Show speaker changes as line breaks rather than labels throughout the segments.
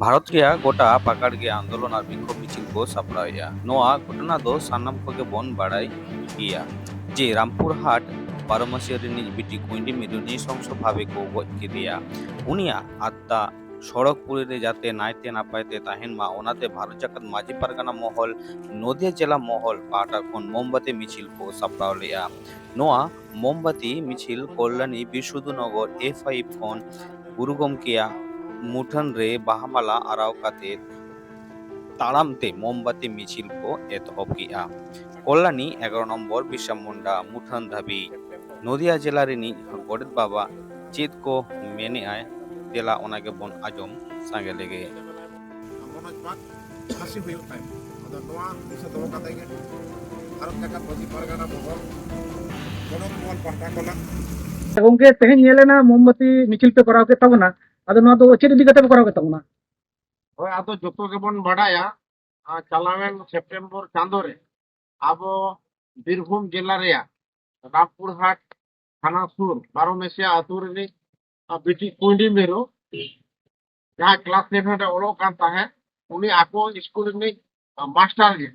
ᱵᱷᱟᱨᱚᱛ ᱨᱮᱭᱟᱜ ᱜᱚᱴᱟ ᱯᱟᱠᱟᱲ ᱜᱮ ᱟᱱᱫᱳᱞᱚᱱ ᱟᱨ ᱵᱤᱠᱷᱳᱵ ᱢᱤছিল ᱠᱚ ᱥᱟᱯᱲᱟᱣᱮᱜᱼᱟ ᱱᱚᱣᱟ ᱜᱷᱚᱴᱚᱱᱟ ᱫᱚ ᱥᱟᱱᱟᱢ ᱠᱚᱜᱮ ᱵᱚᱱ ᱵᱟᱲᱟᱭ ᱜᱮᱭᱟ ᱡᱮ ᱨᱟᱢᱯᱩᱨ ᱦᱟᱴ ᱯᱟᱨᱚᱢᱟᱥᱤᱭᱟ ᱨᱤᱱᱤᱡ ᱵᱤᱴᱤ ᱠᱩᱸᱭᱰᱤ ᱢᱤᱫᱩ ᱱᱤᱥᱚᱝᱥᱚ ᱵᱷᱟᱵᱮ ᱠᱚ ᱜᱚᱡ ᱠᱮᱫᱮᱭᱟ ᱩᱱᱤᱭᱟᱜ ᱟᱛᱢᱟ সড়কপুরে যাতে নাইতে নাপাইতে তাহেন মা ওনাতে ভারত জাকাত মাঝি পারগানা মহল নদিয়া জেলা মহল পাটা খুন মোমবাতি মিছিল কো সাপড়াও লেয়া নোয়া মোমবাতি মিছিল কল্যাণী বিশুদনগর এফ আই ফোন গুরুগম কেয়া මුටන් රේ බහමලා අරවකතේ তাড়ামতে মোমবাতি, মিছিল মিছিলকো এতহকিয়া কল্যাণী, এগারো নম্বর বিশা মুন্ডা মুঠান ধাবি। নদিয়া জেলারিনি গড়েত বাবা চিত কো মেনে আয়, তেলা ওনাকে বন আজম সঙ্গে লেগে।
ᱜᱚᱝᱠᱮ ᱛᱮᱦᱮᱧ ᱧᱮᱞᱮᱱᱟ ᱢᱳᱢᱵᱟᱛᱤ ᱢᱤᱪᱷᱤᱞ ᱯᱮ ᱠᱚᱨᱟᱣ ᱠᱮᱫ ᱛᱟᱵᱚᱱᱟ ᱟᱫᱚ ᱱᱚᱣᱟ ᱫᱚ ᱪᱮᱫ ᱤᱫᱤ ᱠᱟᱛᱮ ᱯᱮ ᱠᱚᱨᱟᱣ ᱠᱮᱫ ᱛᱟᱵᱚᱱᱟ
ᱦᱳᱭ ᱟᱫᱚ ᱡᱚᱛᱚ ᱜᱮᱵᱚᱱ ᱵᱟᱰᱟᱭᱟ ᱪᱟᱞᱟᱣᱮᱱ ᱥᱮᱯᱴᱮᱢᱵᱚᱨ ᱪᱟᱸᱫᱳ ᱨᱮ ᱟᱵᱚ ᱵᱤᱨᱵᱷᱩᱢ ᱡᱮᱞᱟ ᱨᱮᱭᱟᱜ ᱨᱟᱢᱯᱩᱨᱦᱟᱴ ᱛᱷᱟᱱᱟ ᱥᱩᱨ ᱵᱟᱨᱚᱢᱮᱥᱤᱭᱟ ᱟᱛᱳ ᱨᱤᱱᱤᱡ ᱵᱤᱴᱤ ᱠᱩᱸᱭᱰᱤ ᱢᱤᱨᱩ ᱡᱟᱦᱟᱸ ᱠᱞᱟᱥ ᱴᱮᱱ ᱨᱮ ᱚᱞᱚᱜ ᱠᱟᱱ ᱛᱟᱦᱮᱸ ᱩᱱᱤ ᱟᱠᱚ ᱥᱠᱩᱞ ᱨᱤᱱᱤᱡ ᱢᱟᱥᱴᱟᱨ ᱜᱮ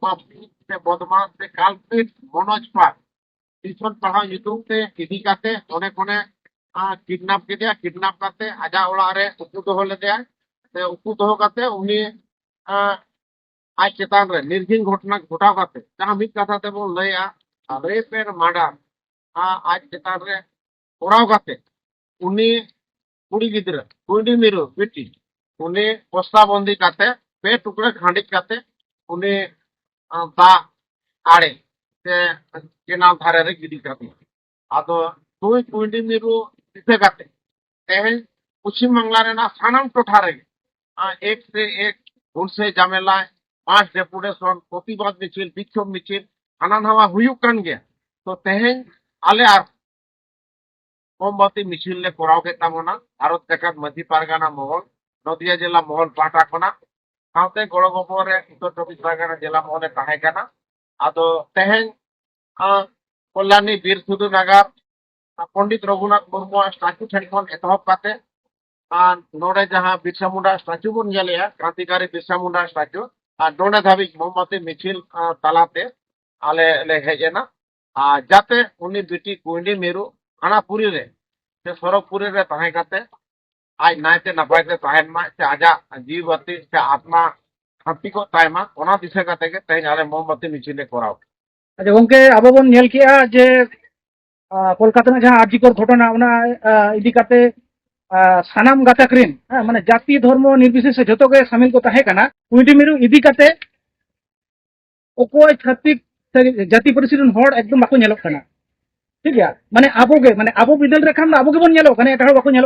ᱯᱟᱯᱤ ᱥᱮ ᱵᱚᱫᱢᱟᱥ ᱥᱮ ᱠᱟᱞᱯᱤᱴ ᱢᱚᱱᱳᱡ ᱯᱟᱴ ᱴᱤᱭᱩᱥᱚᱱ ᱯᱟᱲᱦᱟᱣ ᱧᱩᱛᱩᱢ ᱛᱮ ᱤᱫᱤ ᱠᱟᱛᱮ ᱚᱸᱰᱮ ᱠᱷᱚᱱᱮ किडनैप के दिया किडनैप करते आजा उड़ा रहे उपूत तो हो लेते हैं तो उपूत तो हो करते उन्हें आज चेतान रहे निर्जीन घटना घोटा करते जहाँ मित कथा थे बोल लय रेप एंड मर्डर आज चेतान रहे उड़ाओ करते उन्हें, कुड़ी गिद्र कुड़ी मिरु बिट्टी उन्हें पोस्ता बंदी करते पेट टुकड़े खंडित करते उन्हें दा आड़े के नाम धारे रे गिरी करते आ तो દીસે કાતે તેહે પશ્ચિમ બંગલા ના સાણમ ટોઠારે એક સે એક ઢુંસે જામેલા પાંચ ડેપ્યુટેશન প্রতিবাদ মিছিল বিক্ষোভ মিছিল হানা নামা হুয়ুক কান গে তো তেহেন আলে আর মোমবাতি মিছিল লে করাও কে তামনা ভারত দেখাত মধ্য পারগানা মহল নদিয়া জেলা মহল পাটা কোনা সাথে গড়গপরে উত্তর চব্বিশ পরগনা জেলা মহলে তাহে কানা আদো তেহেন কল্যাণী বীর সুদু নাগার પંડિત রঘুনাথ મુર્મુ આ સ્ટાચ્યુ છેડકોન એતહોબ ખાતે આ નોડે જહાં બિરસા મુંડા સ્ટાચ્યુ બન ગયા ક્રાંતિકારી બિરસા મુંડા સ્ટાચ્યુ আর নোনা ধাবিক মোমবাতি মিছিল তালাতে আলে লেখে না আর যাতে উনি বিটি কুইন্ডি মেরু আনাপুরি রে সে সরবপুরি রে কাতে আজ নাইতে নাপাইতে তাহেন মা সে আজা জীববাতি সে আত্মা হাতি কো তাই মা কোনা দিশা কাতে তাই আলে মোমবাতি মিছিলে করাও
আচ্ছা গমকে আবো বন কিয়া যে कलकता जहाँ आर्जिकर घटना इदीकते सामान गाक मैं जाति धर्म निर्विशेषे जो सामिल को कोटी मिरू इदीकते जाति पारी एकदम बाकोना ठीक है मैं अब मैं अब बिदल रखान अब के बोलो एट बाकोना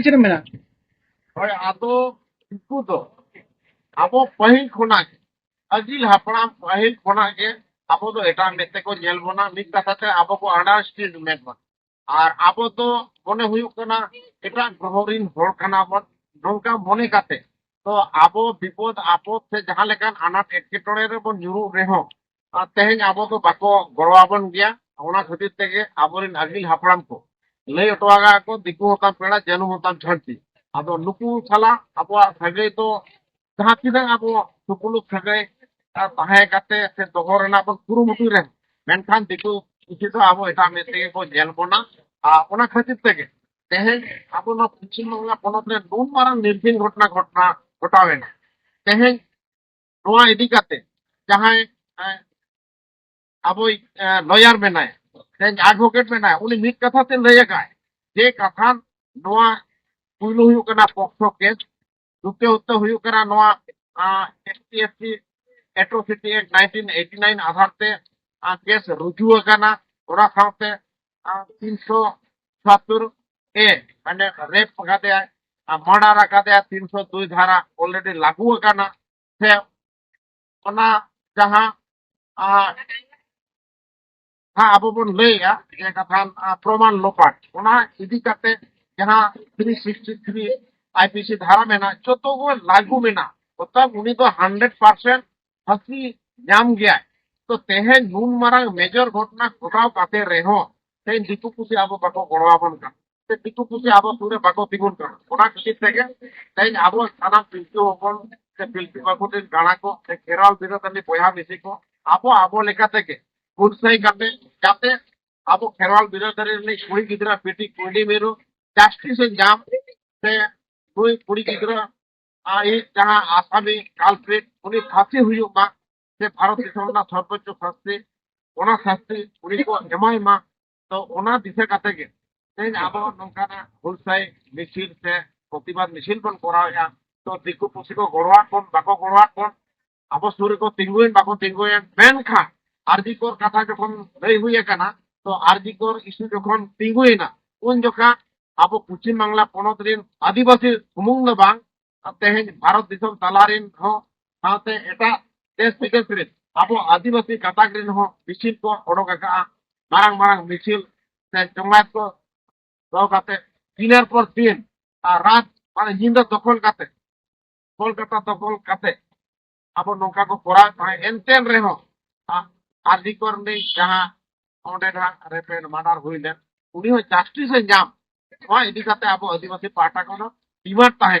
चेक मे
अब अजिल हपड़ा पहल खोना ᱟᱵᱚ ᱯᱟᱹᱦᱤᱞ ᱠᱷᱚᱱᱟᱜ ᱜᱮ ᱟᱹᱜᱤᱞ ᱦᱟᱯᱲᱟᱢ ᱯᱟᱹᱦᱤᱞ ᱠᱷᱚᱱᱟᱜ ᱜᱮ ᱟᱵᱚ ᱫᱚ ᱮᱴᱟᱜ ᱢᱮᱫ ᱛᱮᱠᱚ ᱧᱮᱞ ᱵᱚᱱᱟ ᱢᱤᱫ ᱠᱟᱛᱷᱟ ᱛᱮ ᱟᱵᱚ ᱠᱚ ᱟᱱᱰᱟᱨᱥᱴᱮᱱᱰ ᱵᱚᱱᱟ ᱟᱨ ᱟᱵᱚ ᱫᱚ ᱢᱚᱱᱮ ᱦᱩᱭᱩᱜ ᱠᱟᱱᱟ ᱮᱴᱟᱜ ᱜᱨᱚᱦᱚ ᱨᱤᱱ ᱦᱚᱲ ᱠᱟᱱᱟ ᱵᱚᱱ ᱱᱚᱝᱠᱟ ᱢᱚᱱᱮ ᱠᱟᱛᱮ ᱛᱚ ᱟᱵᱚ ᱵᱤᱯᱚᱫ ᱟᱯᱚᱫ ᱥᱮ ᱡᱟᱦᱟᱸ ᱞᱮᱠᱟᱱ ᱟᱱᱟᱴ ᱮᱴᱠᱮᱴᱚᱬᱮ ᱨᱮᱵᱚᱱ ᱧᱩᱨᱩᱜ ᱨᱮᱦᱚᱸ ᱛᱮᱦᱮᱧ ᱟᱵᱚ ᱫᱚ ᱵᱟᱠᱚ ᱜᱚᱲᱚ ᱟᱵᱚᱱ ᱜᱮᱭᱟ ᱚᱱᱟ ᱠᱷᱟᱹᱛᱤᱨ ᱛᱮᱜᱮ ᱟᱵᱚᱨᱮᱱ ᱟᱹᱜᱤᱞ ᱦᱟᱯᱲᱟᱢ ᱠᱚ ᱞᱟᱹᱭ ᱦᱚᱴᱚ ᱟᱠᱟᱫ ᱠᱚ ᱫᱤᱠᱩ ᱦᱚᱸᱛᱟᱢ ᱯᱮᱲᱟ ᱡᱟᱹᱱᱩ ᱦᱚᱸᱛᱟᱢ ᱡᱷᱟᱹᱱᱴᱤ ᱟᱫᱚ ᱱᱩᱠᱩ ᱥᱟᱞᱟᱜ ᱟᱵᱚᱣᱟᱜ ᱥᱟᱹᱜᱟᱹᱭ ᱫᱚ ᱡᱟᱦᱟᱸ ᱛᱤᱱᱟᱹᱜ ᱟᱵᱚ ᱥᱩᱯᱩᱞᱩᱠ ᱥᱟᱹᱜᱟᱹᱭ બાહે કાતે છે દોહરના પર પૂરું મૂકી રહે મેનખાન દીકુ কিছু আবো এটা আমি থেকে কো জানব না। ওনা খাতির থেকে তেহে আপনার পশ্চিমবাংলা পনতে নুন মারার নির্বিন ঘটনা ঘটনা ঘটাবে না। তেহে নোয়া ইদি কাতে যাহায় আবই লয়ার মেনায় তেহে অ্যাডভোকেট মেনায় উনি মিট কথাতে লয়ে গায়। যে কথা নোয়া পুইলো হুয়ুকনা পক্ষ কেস দুতে হতে হুয়ুকনা নোয়া ST ST atrocity act nineteen eighty nine আধার তে কেস রুজু আকানা ওরা সাথে তিনশো সত্তর এ মানে রেপ কাদে মার্ডার আকাদে তিনশো দুই ধারা অলরেডি লাগু আকানা সে, ওনা যাহা হ্যাঁ আবো বন লইয়া যে কথা প্রমাণ লোপাট। ওনা ইদি কাতে যাহা থ্রি সিক্সটি থ্রি আইপিসি ধারা মেনা যত লাগু মেনা। অর্থাৎ উনি তো হান্ড্রেড পার্সেন্ট ফাঁসি ᱧᱟᱢ ᱜᱮᱭᱟᱭ ᱛᱚ ᱛᱮᱦᱮᱧ ᱱᱩᱱ ᱢᱟᱨᱟᱝ ᱢᱮᱡᱚᱨ ᱜᱷᱚᱴᱚᱱᱟ ᱜᱷᱚᱴᱟᱣ ᱠᱟᱛᱮ ᱨᱮᱦᱚᱸ ᱛᱮᱦᱮᱧ ᱫᱤᱠᱩ ᱯᱩᱥᱤ ᱟᱵᱚ ᱵᱟᱠᱚ ᱜᱚᱲᱚ ᱟᱵᱚᱱ ᱠᱟᱱᱟ ᱥᱮ ᱫᱤᱠᱩ ᱯᱩᱥᱤ ᱟᱵᱚ ᱥᱩᱨ ᱨᱮ ᱵᱟᱠᱚ ᱛᱤᱸᱜᱩᱱ ᱠᱟᱱᱟ ᱚᱱᱟ ᱠᱷᱟᱹᱛᱤᱨ ᱛᱮᱜᱮ ᱛᱮᱦᱮᱧ ᱟᱵᱚ ᱥᱟᱱᱟᱢ ᱯᱤᱞᱪᱩ ᱦᱚᱯᱚᱱ ᱥᱮ ᱯᱤᱞᱪᱩ ᱵᱟᱹᱵᱩ ᱨᱮᱱ ᱜᱟᱬᱟ ᱠᱚ ᱥᱮ ᱠᱷᱮᱨᱣᱟᱞ ᱵᱤᱨᱟᱹᱫᱟᱹᱞᱤ ᱵᱚᱭᱦᱟ ᱢᱤᱥᱤ ᱠᱚ ᱟᱵᱚ ᱟᱵᱚ ᱞᱮᱠᱟ ᱛᱮᱜᱮ ᱦᱩᱞᱥᱟᱹᱭ ᱠᱟᱛᱮ ᱡᱟᱛᱮ ᱟᱵᱚ ᱠᱷᱮᱨᱣᱟᱞ ᱵᱤᱨᱟᱹᱫᱟᱹᱞᱤ ᱨᱤᱱᱤᱡ ᱠᱩᱲᱤ ᱜᱤᱫᱽᱨᱟᱹ ᱵᱤᱴᱤ ᱠᱩᱸᱭᱰᱤ ᱢᱤᱨᱩ ᱡᱟᱥᱴᱤᱥ ᱮ ᱧᱟᱢ ᱥᱮ ᱱᱩᱭ ᱠᱩᱲᱤ ᱜᱤᱫᱽᱨᱟᱹ এই যারা আসামি কালপ্রেট উনি ফাঁসি হইও মা, সে ভারতীয় সরকার সর্বোচ্চ শাস্তি, ওনার শাস্তি উনি কো এমাই মা, তো ওনার দিশা কাতে গে সেই আবার নৌকা হুলসাই মিছিল, সে প্রতিবাদ মিছিল বন করা হইয়া তো দিকু পুষিকো গড়োয়াট বন বাকো গড়োয়াট বন আবার সুরিকো তিঙ্গুইন, বাকো তিঙ্গুইন মেন খা আরজিকর কথা যখন লই হইয়া কানা, তো আরজিকর ইস্যু যখন তিঙ্গুইনা কোন যখন আবো পশ্চিম বাংলা পনত রেন আদিবাসী সুমুং বাং ᱛᱮᱦᱮᱧ ᱵᱷᱟᱨᱚᱛ ᱫᱤᱥᱚᱢ ᱛᱟᱞᱟ ᱨᱮᱱ ᱦᱚᱸ ᱥᱟᱶᱛᱮ ᱮᱴᱟᱜ ᱫᱮᱥ ᱵᱤᱫᱮᱥ ᱨᱮᱱ ᱟᱵᱚ ᱟᱹᱫᱤᱵᱟᱹᱥᱤ ᱜᱟᱛᱟᱠ ᱨᱮᱱ ᱦᱚᱸ ᱢᱤছিল ᱠᱚ ᱚᱰᱚᱠ ᱟᱠᱟᱜᱼᱟ ᱢᱟᱨᱟᱝ ᱢᱟᱨᱟᱝ ᱢᱤছিল ᱥᱮ ᱡᱚᱢᱟᱭᱮᱛ ᱠᱚ ᱫᱚᱦᱚ ᱠᱟᱛᱮ দিনের পর দিন আর রাত মানে নিন্দা দখল কাতে কলকাতা দখল কাতে আবো নৌকা কো করা তাই এনতেন রেহ আদি কর নেই যাহা ওডে না রেপেন মানার হইলেন উনি হয় জাস্টিস এ নাম নয় এদিকাতে আবো আদিবাসী পাটা কোন ডিমান্ড তাহে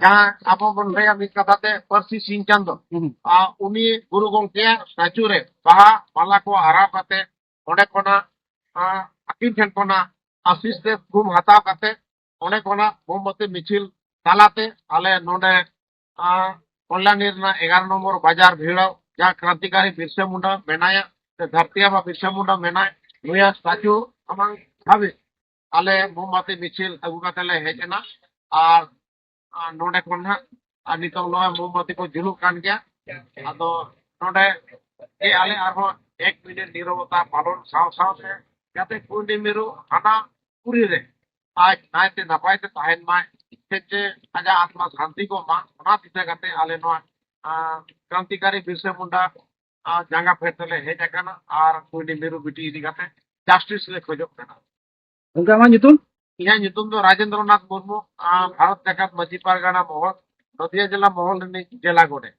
જ્યાં આપો પણ મિત્ર ખાતે પરસી આ ઉની ગુરુ ગોમકે સાચુરે બહા બાલાકો હરા ખાતે ઓનેક કોના અકીલ ઠેન કોના આશીષ દે ગુમ હતાવ ખાતે ઓનેક કોના મોમબત્તી મિছিল ચાલાતે આલે નોંડે કલ્યાણીના એગાર নম্বর বাজার ভিড়াও જ્યાં ક્રાંતિકારી બિરસા મુંડા મેનાયા તે ધરતીયામાં બિરસા મુંડા મેનાય નુયા સાચુ અમાંગ ભાવે આલે મોમબત્તી મિছিল આગુ ખાતે હેજના আর मोमबाती को जुलूक कान गया आले एक मिनट नीरवता पालन सावसावे जाते पूर्णिमे हाना पुरी आज नायते नपायते तहन मा आत्मा शांति को मा दिते आले क्रांतिकारी बिरसा मुंडा जांगा फेरतले हे जाकना आर पूर्णिमे बिटी जस्टिस ले અહીંયા નિતુંદો રાજેન્દ્રનાથ મુર્મુ ભારત જગત મજી પરગણા મોહન નદિયા જિલ્લા મોહન જિલ્લા ગોડે